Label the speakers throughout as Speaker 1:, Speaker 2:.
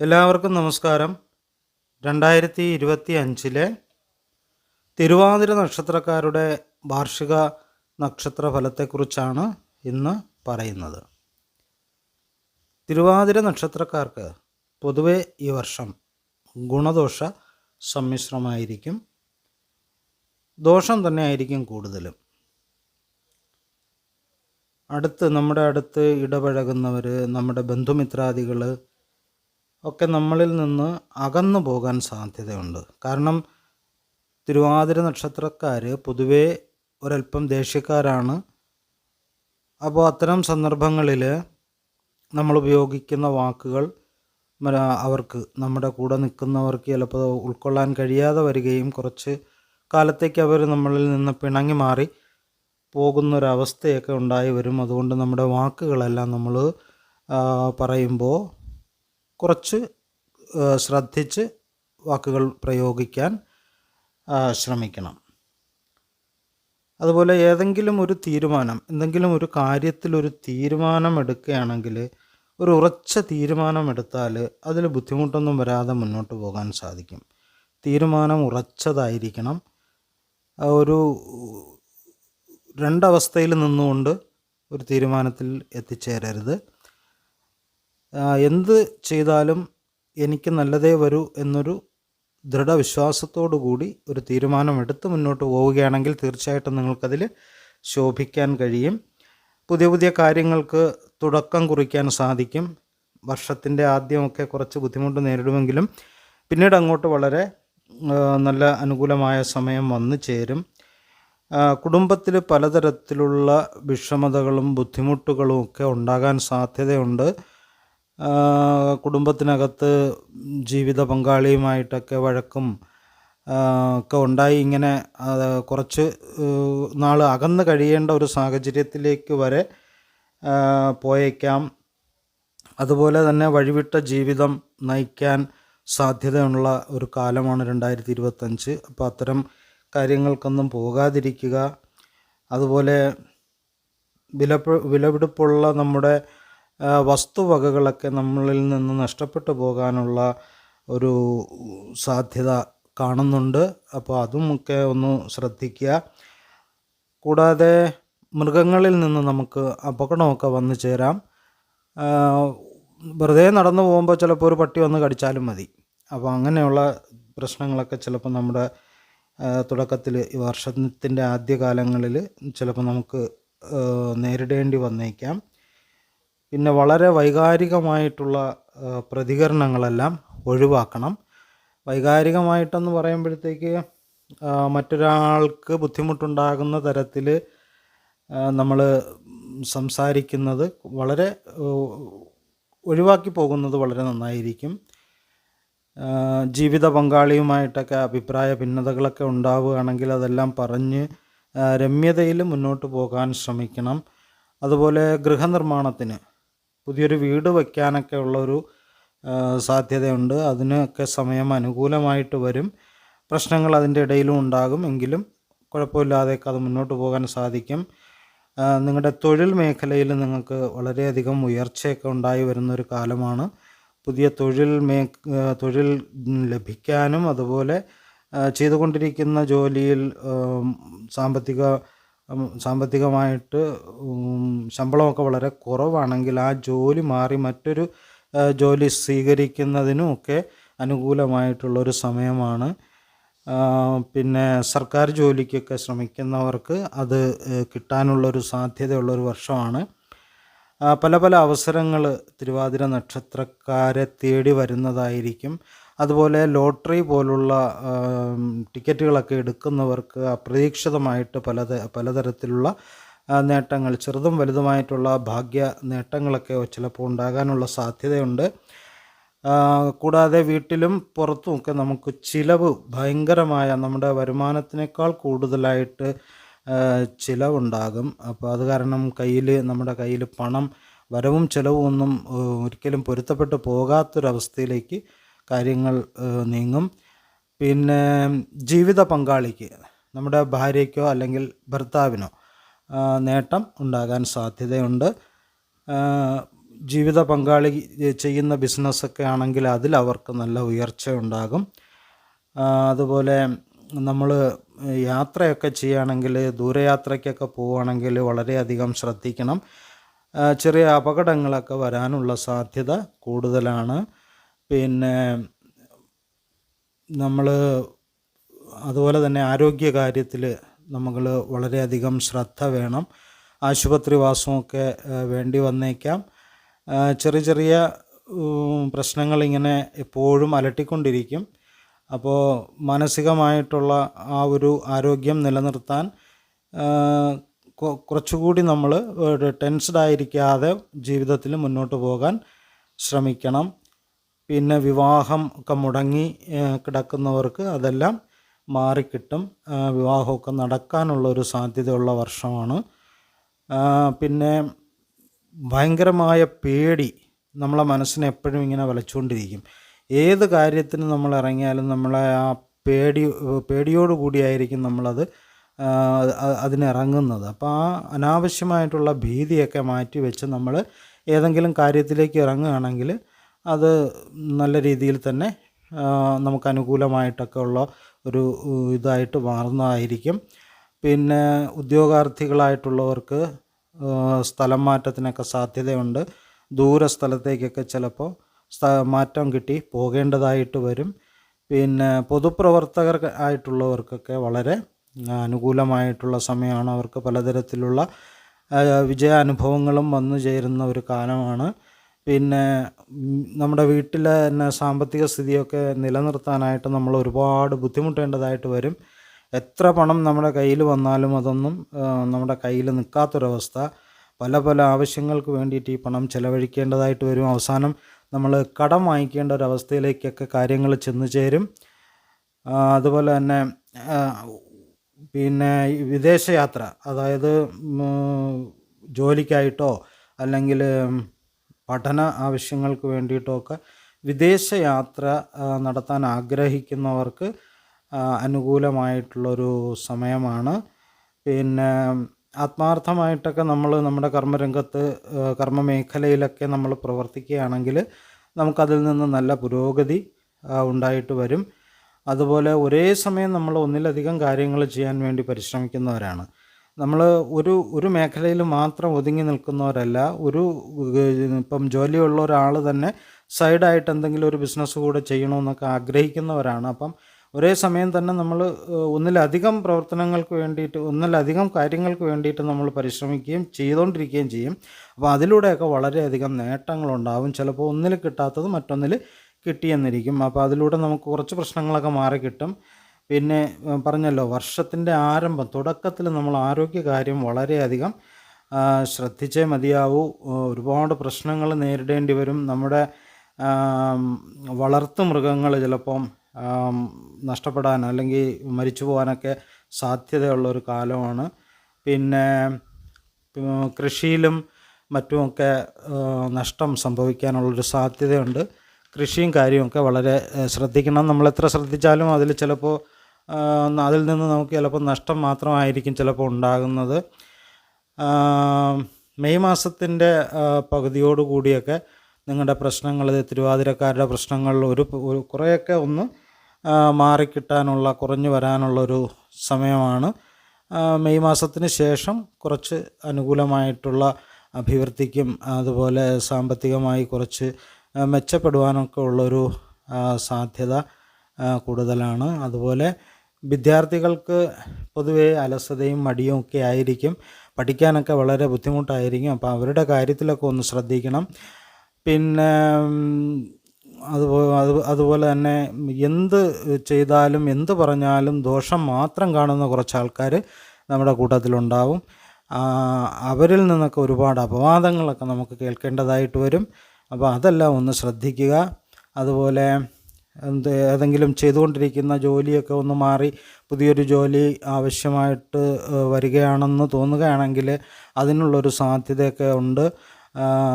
Speaker 1: എല്ലാവർക്കും നമസ്കാരം. രണ്ടായിരത്തി ഇരുപത്തി അഞ്ചിലെ തിരുവാതിര നക്ഷത്രക്കാരുടെ വാർഷിക നക്ഷത്ര ഫലത്തെക്കുറിച്ചാണ് ഇന്ന് പറയുന്നത്. തിരുവാതിര നക്ഷത്രക്കാർക്ക് പൊതുവെ ഈ വർഷം ഗുണദോഷ സമ്മിശ്രമായിരിക്കും. ദോഷം തന്നെ ആയിരിക്കും കൂടുതലും. അടുത്ത് നമ്മുടെ അടുത്ത് ഇടപഴകുന്നവർ നമ്മുടെ ബന്ധുമിത്രാദികൾ ഒക്കെ നമ്മളിൽ നിന്ന് അകന്നു പോകാൻ സാധ്യതയുണ്ട്. കാരണം തിരുവാതിര നക്ഷത്രക്കാർ പൊതുവേ ഒരല്പം ദേഷ്യക്കാരാണ് അപ്പോൾ അത്തരം സന്ദർഭങ്ങളിൽ നമ്മൾ ഉപയോഗിക്കുന്ന വാക്കുകൾ അവർക്ക് നമ്മുടെ കൂടെ നിൽക്കുന്നവർക്ക് ചിലപ്പോൾ ഉൾക്കൊള്ളാൻ കഴിയാതെ വരികയും കുറച്ച് കാലത്തേക്ക് അവർ നമ്മളിൽ നിന്ന് പിണങ്ങി മാറി പോകുന്നൊരവസ്ഥയൊക്കെ ഉണ്ടായി വരും. അതുകൊണ്ട് നമ്മുടെ വാക്കുകളെല്ലാം നമ്മൾ പറയുമ്പോൾ കുറച്ച് ശ്രദ്ധിച്ച് വാക്കുകൾ പ്രയോഗിക്കാൻ ശ്രമിക്കണം. അതുപോലെ ഏതെങ്കിലും ഒരു തീരുമാനം എന്തെങ്കിലും ഒരു കാര്യത്തിൽ ഒരു തീരുമാനം എടുക്കുകയാണെങ്കിൽ ഒരു ഉറച്ച തീരുമാനം എടുത്താൽ അതിൽ ബുദ്ധിമുട്ടൊന്നും വരാതെ മുന്നോട്ട് പോകാൻ സാധിക്കും. തീരുമാനം ഉറച്ചതായിരിക്കണം. ഒരു രണ്ടവസ്ഥയിൽ നിന്നുകൊണ്ട് ഒരു തീരുമാനത്തിൽ എത്തിച്ചേരരുത്. എന്ത് ചെയ്താലും എനിക്ക് നല്ലതേ വരൂ എന്നൊരു ദൃഢവിശ്വാസത്തോടു കൂടി ഒരു തീരുമാനമെടുത്ത് മുന്നോട്ട് പോവുകയാണെങ്കിൽ തീർച്ചയായിട്ടും നിങ്ങൾക്കതിൽ ശോഭിക്കാൻ കഴിയും. പുതിയ പുതിയ കാര്യങ്ങൾക്ക് തുടക്കം കുറിക്കാൻ സാധിക്കും. വർഷത്തിന്റെ ആദ്യമൊക്കെ കുറച്ച് ബുദ്ധിമുട്ട് നേരിടുമെങ്കിലും പിന്നീട് അങ്ങോട്ട് വളരെ നല്ല അനുകൂലമായ സമയം വന്നു ചേരും. കുടുംബത്തിൽ പലതരത്തിലുള്ള വിഷമതകളും ബുദ്ധിമുട്ടുകളും ഒക്കെ ഉണ്ടാകാൻ സാധ്യതയുണ്ട്. കുടുംബത്തിനകത്ത് ജീവിത പങ്കാളിയുമായിട്ടൊക്കെ വഴക്കും ഒക്കെ ഉണ്ടായി ഇങ്ങനെ കുറച്ച് നാൾ അകന്ന് കഴിയേണ്ട ഒരു സാഹചര്യത്തിലേക്ക് വരെ പോയേക്കാം. അതുപോലെ തന്നെ വഴിവിട്ട ജീവിതം നയിക്കാൻ സാധ്യതയുള്ള ഒരു കാലമാണ് രണ്ടായിരത്തി ഇരുപത്തഞ്ച് അപ്പോൾ അത്തരം കാര്യങ്ങൾക്കൊന്നും പോകാതിരിക്കുക. അതുപോലെ വിലപ്പ് വിലപിടിപ്പുള്ള നമ്മുടെ വസ്തുവകകളൊക്കെ നമ്മളിൽ നിന്ന് നഷ്ടപ്പെട്ടു പോകാനുള്ള ഒരു സാധ്യത കാണുന്നുണ്ട്. അപ്പോൾ അതുമൊക്കെ ഒന്ന് ശ്രദ്ധിക്കുക. കൂടാതെ മൃഗങ്ങളിൽ നിന്ന് നമുക്ക് അപകടമൊക്കെ വന്നു ചേരാം. വെറുതെ നടന്നു പോകുമ്പോൾ ചിലപ്പോൾ ഒരു പട്ടി വന്ന് കടിച്ചാലും മതി. അപ്പോൾ അങ്ങനെയുള്ള പ്രശ്നങ്ങളൊക്കെ ചിലപ്പോൾ നമ്മുടെ തുടക്കത്തിൽ ഈ വർഷത്തിന്റെ ആദ്യകാലങ്ങളിൽ ചിലപ്പോൾ നമുക്ക് നേരിടേണ്ടി വന്നേക്കാം. പിന്നെ വളരെ വൈകാരികമായിട്ടുള്ള പ്രതികരണങ്ങളെല്ലാം ഒഴിവാക്കണം. വൈകാരികമായിട്ടെന്ന് പറയുമ്പോഴത്തേക്ക് മറ്റൊരാൾക്ക് ബുദ്ധിമുട്ടുണ്ടാകുന്ന തരത്തിൽ നമ്മൾ സംസാരിക്കുന്നത് വളരെ ഒഴിവാക്കി പോകുന്നത് വളരെ നന്നായിരിക്കും. ജീവിത പങ്കാളിയുമായിട്ടൊക്കെ അഭിപ്രായ ഭിന്നതകളൊക്കെ ഉണ്ടാവുകയാണെങ്കിൽ അതെല്ലാം പറഞ്ഞ് രമ്യതയിൽ മുന്നോട്ട് പോകാൻ ശ്രമിക്കണം. അതുപോലെ ഗൃഹനിർമ്മാണത്തിന് പുതിയൊരു വീട് വയ്ക്കാനൊക്കെ ഉള്ളൊരു സാധ്യതയുണ്ട്. അതിനൊക്കെ സമയം അനുകൂലമായിട്ട് വരും. പ്രശ്നങ്ങൾ അതിന്റെ ഇടയിലും ഉണ്ടാകും. എങ്കിലും കുഴപ്പമില്ലാതെയൊക്കെ അത് മുന്നോട്ട് പോകാൻ സാധിക്കും. നിങ്ങളുടെ തൊഴിൽ മേഖലയിൽ നിങ്ങൾക്ക് വളരെയധികം ഉയർച്ചയൊക്കെ ഉണ്ടായി വരുന്നൊരു കാലമാണ്. പുതിയ തൊഴിൽ മേ തൊഴിൽ ലഭിക്കാനും അതുപോലെ ചെയ്തുകൊണ്ടിരിക്കുന്ന ജോലിയിൽ സാമ്പത്തിക സാമ്പത്തികമായിട്ട് ശമ്പളമൊക്കെ വളരെ കുറവാണെങ്കിൽ ആ ജോലി മാറി മറ്റൊരു ജോലി സ്വീകരിക്കുന്നതിനും ഒക്കെ അനുകൂലമായിട്ടുള്ളൊരു സമയമാണ്. പിന്നെ സർക്കാർ ജോലിക്കൊക്കെ ശ്രമിക്കുന്നവർക്ക് അത് കിട്ടാനുള്ളൊരു സാധ്യതയുള്ളൊരു വർഷമാണ്. പല പല അവസരങ്ങൾ തിരുവാതിര നക്ഷത്രക്കാരെ തേടി വരുന്നതായിരിക്കും. അതുപോലെ ലോട്ടറി പോലുള്ള ടിക്കറ്റുകളൊക്കെ എടുക്കുന്നവർക്ക് അപ്രതീക്ഷിതമായിട്ട് പലത പലതരത്തിലുള്ള നേട്ടങ്ങൾ ചെറുതും വലുതുമായിട്ടുള്ള ഭാഗ്യ നേട്ടങ്ങളൊക്കെ ചിലപ്പോൾ ഉണ്ടാകാനുള്ള സാധ്യതയുണ്ട്. കൂടാതെ വീട്ടിലും പുറത്തുമൊക്കെ നമുക്ക് ചിലവ് ഭയങ്കരമായ നമ്മുടെ വരുമാനത്തിനേക്കാൾ കൂടുതലായിട്ട് ചിലവുണ്ടാകും. അപ്പോൾ അത് കാരണം കയ്യിൽ നമ്മുടെ കയ്യിൽ പണം വരവും ചിലവും ഒന്നും ഒരിക്കലും പൊരുത്തപ്പെട്ട് പോകാത്തൊരവസ്ഥയിലേക്ക് കാര്യങ്ങൾ നീങ്ങും. പിന്നെ ജീവിത പങ്കാളിക്ക് നമ്മുടെ ഭാര്യയ്ക്കോ അല്ലെങ്കിൽ ഭർത്താവിനോ നേട്ടം ഉണ്ടാകാൻ സാധ്യതയുണ്ട്. ജീവിത പങ്കാളി ചെയ്യുന്ന ബിസിനസ്സൊക്കെ ആണെങ്കിൽ അതിൽ അവർക്ക് നല്ല ഉയർച്ച ഉണ്ടാകും അതുപോലെ നമ്മൾ യാത്രയൊക്കെ ചെയ്യുകയാണെങ്കിൽ ദൂരയാത്രയ്ക്കൊക്കെ പോവുകയാണെങ്കിൽ വളരെയധികം ശ്രദ്ധിക്കണം. ചെറിയ അപകടങ്ങളൊക്കെ വരാനുള്ള സാധ്യത കൂടുതലാണ്. പിന്നെ നമ്മൾ അതുപോലെ തന്നെ ആരോഗ്യ കാര്യത്തിൽ നമ്മൾ വളരെയധികം ശ്രദ്ധ വേണം. ആശുപത്രി വാസമൊക്കെ വേണ്ടി വന്നേക്കാം. ചെറിയ ചെറിയ പ്രശ്നങ്ങൾ ഇങ്ങനെ എപ്പോഴും അലട്ടിക്കൊണ്ടിരിക്കും. അപ്പോൾ മാനസികമായിട്ടുള്ള ആ ഒരു ആരോഗ്യം നിലനിർത്താൻ കുറച്ചുകൂടി നമ്മൾ ടെൻസ്ഡ് ആയിരിക്കാതെ ജീവിതത്തിൽ മുന്നോട്ട് പോകാൻ ശ്രമിക്കണം. പിന്നെ വിവാഹം ഒക്കെ മുടങ്ങി കിടക്കുന്നവർക്ക് അതെല്ലാം മാറിക്കിട്ടും. വിവാഹമൊക്കെ നടക്കാനുള്ള ഒരു സാധ്യതയുള്ള വർഷമാണ്. പിന്നെ ഭയങ്കരമായ പേടി നമ്മളെ മനസ്സിനെ എപ്പോഴും ഇങ്ങനെ വലച്ചുകൊണ്ടിരിക്കും. ഏത് കാര്യത്തിന് നമ്മൾ ഇറങ്ങിയാലും നമ്മളെ ആ പേടി പേടിയോട് കൂടിയായിരിക്കും നമ്മളത് അതിനിറങ്ങുന്നത്. അപ്പോൾ ആ അനാവശ്യമായിട്ടുള്ള ഭീതിയൊക്കെ മാറ്റി വെച്ച് നമ്മൾ ഏതെങ്കിലും കാര്യത്തിലേക്ക് ഇറങ്ങുകയാണെങ്കിൽ അത് നല്ല രീതിയിൽ തന്നെ നമുക്ക് അനുകൂലമായിട്ടൊക്കെ ഉള്ള ഒരു ഇതായിട്ട് മാറുന്നതായിരിക്കും. പിന്നെ ഉദ്യോഗാർത്ഥികളായിട്ടുള്ളവർക്ക് സ്ഥലം മാറ്റത്തിനൊക്കെ സാധ്യതയുണ്ട്. ദൂര സ്ഥലത്തേക്കൊക്കെ ചിലപ്പോൾ മാറ്റം കിട്ടി പോകേണ്ടതായിട്ട് വരും. പിന്നെ പൊതുപ്രവർത്തകർ ആയിട്ടുള്ളവർക്കൊക്കെ വളരെ അനുകൂലമായിട്ടുള്ള സമയമാണ്. അവർക്ക് പലതരത്തിലുള്ള വിജയാനുഭവങ്ങളും വന്നു ചേരുന്ന ഒരു കാലമാണ്. പിന്നെ നമ്മുടെ വീട്ടിലെ തന്നെ സാമ്പത്തിക സ്ഥിതിയൊക്കെ നിലനിർത്താനായിട്ട് നമ്മൾ ഒരുപാട് ബുദ്ധിമുട്ടേണ്ടതായിട്ട് വരും. എത്ര പണം നമ്മുടെ കയ്യിൽ വന്നാലും അതൊന്നും നമ്മുടെ കയ്യിൽ നിൽക്കാത്തൊരവസ്ഥ. പല പല ആവശ്യങ്ങൾക്ക് വേണ്ടിയിട്ട് ഈ പണം ചിലവഴിക്കേണ്ടതായിട്ട് വരും. അവസാനം നമ്മൾ കടം വാങ്ങിക്കേണ്ട ഒരവസ്ഥയിലേക്കൊക്കെ കാര്യങ്ങൾ ചെന്ന് ചേരും. അതുപോലെ തന്നെ പിന്നെ വിദേശയാത്ര അതായത് ജോലിക്കായിട്ടോ അല്ലെങ്കിൽ പഠന ആവശ്യങ്ങൾക്ക് വേണ്ടിയിട്ടൊക്കെ വിദേശയാത്ര നടത്താൻ ആഗ്രഹിക്കുന്നവർക്ക് അനുകൂലമായിട്ടുള്ളൊരു സമയമാണ്. പിന്നെ ആത്മാർത്ഥമായിട്ടൊക്കെ നമ്മൾ നമ്മുടെ കർമ്മരംഗത്ത് കർമ്മ മേഖലയിലൊക്കെ നമ്മൾ പ്രവർത്തിക്കുകയാണെങ്കിൽ നമുക്കതിൽ നിന്ന് നല്ല പുരോഗതി ഉണ്ടായിട്ട് വരും. അതുപോലെ ഒരേ സമയം നമ്മൾ ഒന്നിലധികം കാര്യങ്ങൾ ചെയ്യാൻ വേണ്ടി പരിശ്രമിക്കുന്നവരാണ്. നമ്മൾ ഒരു ഒരു മേഖലയിൽ മാത്രം ഒതുങ്ങി നിൽക്കുന്നവരല്ല ഒരു ഇപ്പം ജോലിയുള്ള ഒരാൾ തന്നെ സൈഡായിട്ട് എന്തെങ്കിലും ഒരു ബിസിനസ് കൂടെ ചെയ്യണമെന്നൊക്കെ ആഗ്രഹിക്കുന്നവരാണ്. അപ്പം ഒരേ സമയം തന്നെ നമ്മൾ ഒന്നിലധികം പ്രവർത്തനങ്ങൾക്ക് വേണ്ടിയിട്ട് ഒന്നിലധികം കാര്യങ്ങൾക്ക് വേണ്ടിയിട്ട് നമ്മൾ പരിശ്രമിക്കുകയും ചെയ്തുകൊണ്ടിരിക്കുകയും ചെയ്യും. അപ്പോൾ അതിലൂടെയൊക്കെ വളരെയധികം നേട്ടങ്ങളുണ്ടാവും. ചിലപ്പോൾ ഒന്നിൽ കിട്ടാത്തത് മറ്റൊന്നിൽ കിട്ടിയെന്നിരിക്കും. അപ്പോൾ അതിലൂടെ നമുക്ക് കുറച്ച് പ്രശ്നങ്ങളൊക്കെ മാറി കിട്ടും പിന്നെ പറഞ്ഞല്ലോ വർഷത്തിന്റെ ആരംഭം തുടക്കത്തിൽ നമ്മൾ ആരോഗ്യകാര്യം വളരെയധികം ശ്രദ്ധിച്ചേ മതിയാവൂ. ഒരുപാട് പ്രശ്നങ്ങൾ നേരിടേണ്ടി വരും. നമ്മുടെ വളർത്തു മൃഗങ്ങൾ ചിലപ്പം നഷ്ടപ്പെടാൻ അല്ലെങ്കിൽ മരിച്ചു പോകാനൊക്കെ സാധ്യതയുള്ള ഒരു കാലമാണ്. പിന്നെ കൃഷിയിലും മറ്റുമൊക്കെ നഷ്ടം സംഭവിക്കാനുള്ളൊരു സാധ്യതയുണ്ട്. കൃഷിയും കാര്യമൊക്കെ വളരെ ശ്രദ്ധിക്കണം. നമ്മൾ എത്ര ശ്രദ്ധിച്ചാലും അതിൽ ചിലപ്പോൾ അതിൽ നിന്ന് നമുക്ക് ചിലപ്പോൾ നഷ്ടം മാത്രമായിരിക്കും ചിലപ്പോൾ ഉണ്ടാകുന്നത്. മെയ് മാസത്തിന്റെ പകുതിയോടുകൂടിയൊക്കെ നിങ്ങളുടെ പ്രശ്നങ്ങൾ തിരുവാതിരക്കാരുടെ പ്രശ്നങ്ങൾ ഒരു കുറേയൊക്കെ ഒന്ന് മാറിക്കിട്ടാനുള്ള കുറഞ്ഞു വരാനുള്ളൊരു സമയമാണ്. മെയ് മാസത്തിന് ശേഷം കുറച്ച് അനുകൂലമായിട്ടുള്ള അഭിവൃദ്ധിക്കും അതുപോലെ സാമ്പത്തികമായി കുറച്ച് മെച്ചപ്പെടുവാനൊക്കെ ഉള്ളൊരു സാധ്യത കൂടുതലാണ്. അതുപോലെ വിദ്യാർത്ഥികൾക്ക് പൊതുവേ അലസതയും മടിയും ഒക്കെ ആയിരിക്കും. പഠിക്കാനൊക്കെ വളരെ ബുദ്ധിമുട്ടായിരിക്കും. അപ്പോൾ അവരുടെ കാര്യത്തിലൊക്കെ ഒന്ന് ശ്രദ്ധിക്കണം. പിന്നെ അതുപോലെ അത് അതുപോലെ തന്നെ എന്ത് ചെയ്താലും എന്ത് പറഞ്ഞാലും ദോഷം മാത്രം കാണുന്ന കുറച്ച് ആൾക്കാർ നമ്മുടെ കൂട്ടത്തിലുണ്ടാവും. അവരിൽ നിന്നൊക്കെ ഒരുപാട് അപവാദങ്ങളൊക്കെ നമുക്ക് കേൾക്കേണ്ടതായിട്ട് വരും. അപ്പോൾ അതെല്ലാം ഒന്ന് ശ്രദ്ധിക്കുക. അതുപോലെ എന്ത് ഏതെങ്കിലും ചെയ്തുകൊണ്ടിരിക്കുന്ന ജോലിയൊക്കെ ഒന്ന് മാറി പുതിയൊരു ജോലി ആവശ്യമായിട്ട് വരികയാണെന്ന് തോന്നുകയാണെങ്കിൽ അതിനുള്ളൊരു സാധ്യതയൊക്കെ ഉണ്ട്.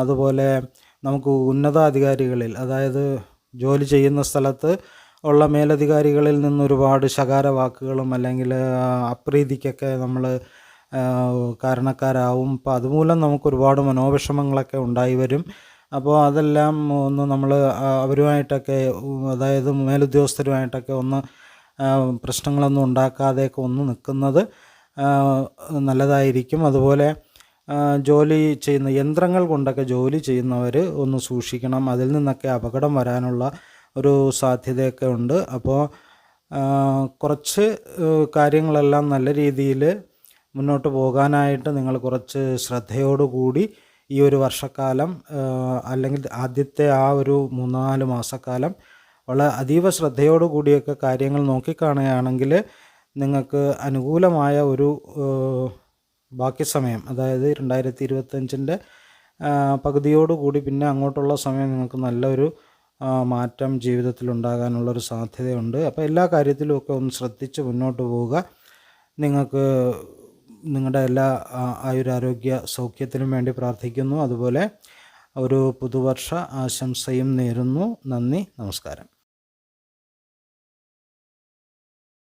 Speaker 1: അതുപോലെ നമുക്ക് ഉന്നതാധികാരികളിൽ അതായത് ജോലി ചെയ്യുന്ന സ്ഥലത്ത് ഉള്ള മേലധികാരികളിൽ നിന്ന് ഒരുപാട് ശകാര വാക്കുകളും അല്ലെങ്കിൽ അപ്രീതിക്കൊക്കെ നമ്മൾ കാരണക്കാരാവും. അപ്പോൾ അതുമൂലം നമുക്ക് ഒരുപാട് മനോവിഷമങ്ങളൊക്കെ ഉണ്ടായി വരും. അപ്പോൾ അതെല്ലാം ഒന്ന് നമ്മൾ അവരുമായിട്ടൊക്കെ അതായത് മേലുദ്യോഗസ്ഥരുമായിട്ടൊക്കെ ഒന്ന് പ്രശ്നങ്ങളൊന്നും ഉണ്ടാക്കാതെയൊക്കെ ഒന്ന് നിൽക്കുന്നത് നല്ലതായിരിക്കും. അതുപോലെ ജോലി ചെയ്യുന്ന യന്ത്രങ്ങൾ കൊണ്ടൊക്കെ ജോലി ചെയ്യുന്നവർ ഒന്ന് സൂക്ഷിക്കണം. അതിൽ നിന്നൊക്കെ അപകടം വരാനുള്ള ഒരു സാധ്യതയൊക്കെ ഉണ്ട്. അപ്പോൾ കുറച്ച് കാര്യങ്ങളെല്ലാം നല്ല രീതിയിൽ മുന്നോട്ട് പോകാനായിട്ട് നിങ്ങൾ കുറച്ച് ശ്രദ്ധയോടുകൂടി ഈ ഒരു വർഷക്കാലം അല്ലെങ്കിൽ ആദ്യത്തെ ആ ഒരു മൂന്നാൽ മാസക്കാലം വളരെ അതീവ ശ്രദ്ധയോടു കൂടിയൊക്കെ കാര്യങ്ങൾ നോക്കിക്കാണുകയാണെങ്കിൽ നിങ്ങൾക്ക് അനുകൂലമായ ഒരു ബാക്കി സമയം അതായത് രണ്ടായിരത്തി ഇരുപത്തഞ്ചിന്റെ പകുതിയോടുകൂടി പിന്നെ അങ്ങോട്ടുള്ള സമയം നിങ്ങൾക്ക് നല്ലൊരു മാറ്റം ജീവിതത്തിൽ ഉണ്ടാകാനുള്ളൊരു സാധ്യതയുണ്ട്. അപ്പോൾ എല്ലാ കാര്യത്തിലുമൊക്കെ ഒന്ന് ശ്രദ്ധിച്ച് മുന്നോട്ട് പോവുക. നിങ്ങൾക്ക് നിങ്ങളുടെ എല്ലാ ആയുരാരോഗ്യ സൗഖ്യത്തിനും വേണ്ടി പ്രാർത്ഥിക്കുന്നു. അതുപോലെ ഒരു പുതുവർഷ ആശംസയും നേരുന്നു. നന്ദി നമസ്കാരം.